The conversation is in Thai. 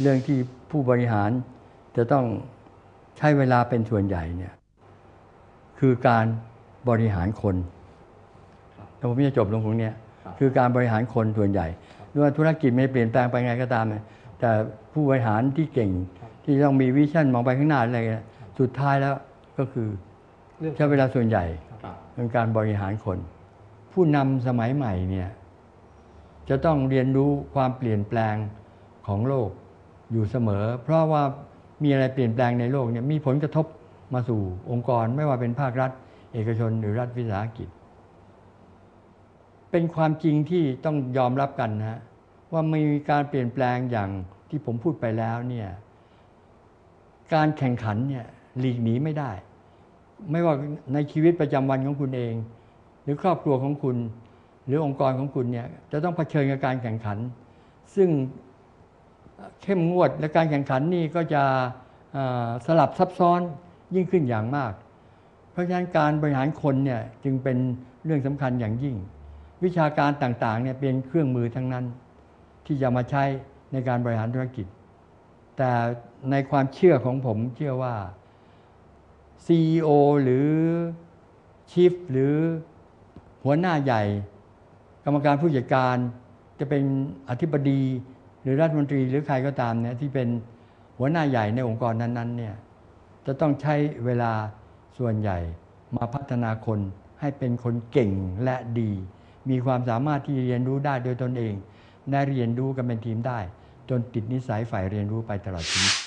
เรื่องที่ผู้บริหารจะต้องใช้เวลาเป็นส่วนใหญ่เนี่ยคือการบริหารคนแล้วผมจะจบลงตรงเนี้ยครับคือการบริหารคนส่วนใหญ่ไม่ว่าธุรกิจไม่เปลี่ยนแปลงไปไงก็ตามเนี่ยแต่ผู้บริหารที่เก่งที่ต้องมีวิชั่นมองไปข้างหน้าอะไรเนี่ยสุดท้ายแล้วก็คือเรื่องใช้เวลาส่วนใหญ่ครับเป็นการบริหารคน ผู้นำสมัยใหม่เนี่ยจะต้องเรียนรู้ความเปลี่ยนแปลงของโลก อยู่เสมอ เพราะว่ามีอะไรเปลี่ยนแปลงในโลกเนี่ยมีผลกระทบมาสู่องค์กรไม่ว่าเป็นภาครัฐ เอกชนหรือรัฐวิสาหกิจ เป็นความจริงที่ต้องยอมรับกันนะฮะว่ามีการเปลี่ยนแปลงอย่างที่ผมพูดไปแล้วเนี่ยการแข่งขันเนี่ยหลีกหนีไม่ได้ ไม่ว่าในชีวิตประจำวันของคุณเอง หรือครอบครัวของคุณ หรือองค์กรของคุณเนี่ยจะต้องเผชิญกับการแข่งขัน ซึ่ง เข้มงวดและการแข่งขันนี่ก็จะสลับซับซ้อนยิ่งขึ้นอย่างมาก เพราะฉะนั้นการบริหารคนเนี่ยจึงเป็นเรื่องสำคัญอย่างยิ่ง วิชาการต่างๆเนี่ยเป็นเครื่องมือทั้งนั้น ที่จะมาใช้ในการบริหารธุรกิจ แต่ในความเชื่อของผมเชื่อว่า CEO หรือ Chief หรือหัวหน้าใหญ่ กรรมการผู้จัดการจะเป็นอธิบดี หรือรัฐมนตรีหรือใครก็ตามเนี่ยที่เป็นหัวหน้าใหญ่ในองค์กรนั้นๆเนี่ยจะต้องใช้เวลาส่วนใหญ่มาพัฒนาคนให้เป็นคนเก่งและดี มีความสามารถที่เรียนรู้ได้โดยตนเองและเรียนรู้กันเป็นทีมได้ จนติดนิสัยฝ่ายเรียนรู้ไปตลอดชีวิต